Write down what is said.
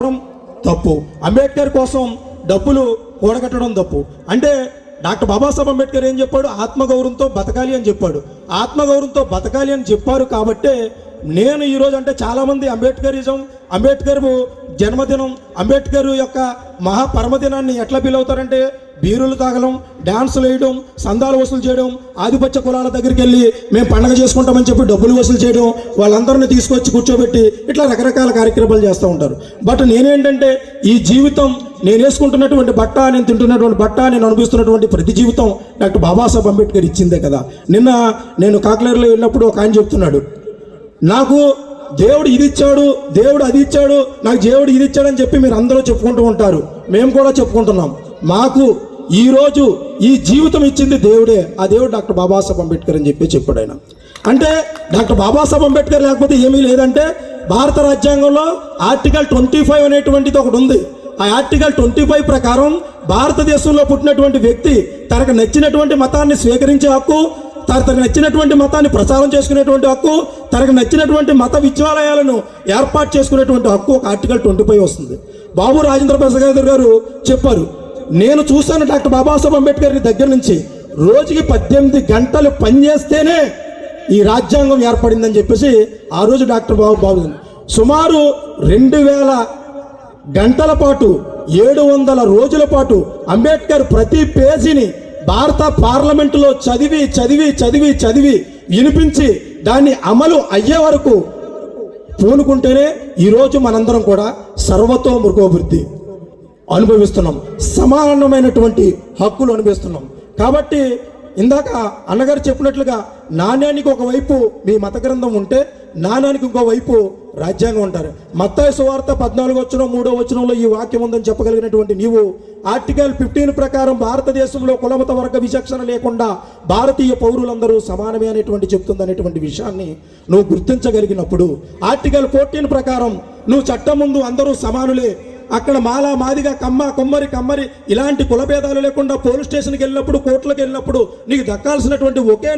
తప్పు. అంబేద్కర్ కోసం డబ్బులు కూడగట్టడం తప్పు. అంటే డాక్టర్ బాబాసాహెబ్ అంబేద్కర్ ఏం చెప్పాడు? ఆత్మగౌరవంతో బతకాలి అని చెప్పాడు. ఆత్మగౌరవంతో బతకాలి అని చెప్పారు కాబట్టే నేను ఈరోజు అంటే చాలామంది అంబేద్కరిజం అంబేద్కర్ జన్మదినం అంబేద్కర్ యొక్క మహాపరమదినాన్ని ఎట్లా ఫీల్ అవుతారంటే బీరులు తాగడం డ్యాన్సులు వేయడం సందాలు వసూలు చేయడం ఆధిపత్య కులాల దగ్గరికి వెళ్ళి మేము పండగ చేసుకుంటామని చెప్పి డబ్బులు వసూలు చేయడం వాళ్ళందరిని తీసుకొచ్చి కూర్చోబెట్టి ఇట్లా రకరకాల కార్యక్రమాలు చేస్తూ ఉంటారు. బట్ నేనేంటంటే ఈ జీవితం నేను వేసుకుంటున్నటువంటి బట్ట నేను తింటున్నటువంటి బట్ట నేను అనిపిస్తున్నటువంటి ప్రతి జీవితం డాక్టర్ బాబాసాహెబ్ అంబేద్కర్ ఇచ్చిందే కదా. నిన్న నేను కాక్లేరులో వెళ్ళినప్పుడు ఒక ఆయన చెప్తున్నాడు నాకు దేవుడు ఇది ఇచ్చాడు దేవుడు అది ఇచ్చాడు నాకు దేవుడు ఇది ఇచ్చాడని చెప్పి మీరు అందరూ చెప్పుకుంటూ ఉంటారు. మేము కూడా చెప్పుకుంటున్నాం. మాకు ఈరోజు ఈ జీవితం ఇచ్చింది దేవుడే. ఆ దేవుడు డాక్టర్ బాబాసాహెబ్ అంబేద్కర్ అని చెప్పి చెప్పాడు ఆయన. అంటే డాక్టర్ బాబాసాహెబ్ అంబేద్కర్ లేకపోతే ఏమీ లేదంటే భారత రాజ్యాంగంలో ఆర్టికల్ ట్వంటీ ఫైవ్ అనేటువంటిది ఒకటి ఉంది. ఆ ఆర్టికల్ ట్వంటీ ఫైవ్ ప్రకారం భారతదేశంలో పుట్టినటువంటి వ్యక్తి తనకు నచ్చినటువంటి మతాన్ని స్వీకరించే హక్కు తనకు నచ్చినటువంటి మతాన్ని ప్రచారం చేసుకునేటువంటి హక్కు తనకు నచ్చినటువంటి మత విద్యాలయాలను ఏర్పాటు చేసుకునేటువంటి హక్కు ఒక ఆర్టికల్ ట్వంటీ ఫైవ్ వస్తుంది. బాబు రాజేంద్ర ప్రసాద్ గారు చెప్పారు నేను చూశాను డాక్టర్ బాబాసాహెబ్ అంబేద్కర్ దగ్గర నుంచి. రోజుకి పద్దెనిమిది గంటలు పనిచేస్తేనే ఈ రాజ్యాంగం ఏర్పడిందని చెప్పేసి ఆ రోజు డాక్టర్ బాబు బాబు సుమారు రెండు వేల గంటల పాటు ఏడు వందల రోజుల పాటు అంబేద్కర్ ప్రతి పేజీని భారత పార్లమెంటులో చదివి చదివి చదివి చదివి వినిపించి దాన్ని అమలు అయ్యే వరకు పూనుకుంటేనే ఈరోజు మనందరం కూడా సర్వతో మృగోభివృద్ధి అనుభవిస్తున్నాం. సమానమైనటువంటి హక్కులు అనుభవిస్తున్నాం. కాబట్టి ఇందాక అన్నగారు చెప్పినట్లుగా నాణ్యానికి ఒకవైపు మీ మత గ్రంథం ఉంటే నాణ్యానికి ఇంకోవైపు రాజ్యాంగం ఉంటారు మత్తాయి సువార్త పద్నాలుగు వచ్చిన మూడో వచనంలో ఈ వాక్యం ఉందని చెప్పగలిగినటువంటి నీవు ఆర్టికల్ ఫిఫ్టీన్ ప్రకారం భారతదేశంలో కులమత వర్గ విచక్షణ లేకుండా భారతీయ పౌరులందరూ సమానమే అనేటువంటి చెప్తుంది అనేటువంటి విషయాన్ని నువ్వు గుర్తించగలిగినప్పుడు ఆర్టికల్ ఫోర్టీన్ ప్రకారం నువ్వు చట్టం ముందు అందరూ సమానులే అక్కడ మాలా మాదిగా కమ్మ కొమ్మరి కమ్మరి ఇలాంటి కులభేదాలు లేకుండా పోలీస్ స్టేషన్కి వెళ్ళినప్పుడు కోర్టులకు వెళ్ళినప్పుడు నీకు దక్కాల్సినటువంటి ఒకే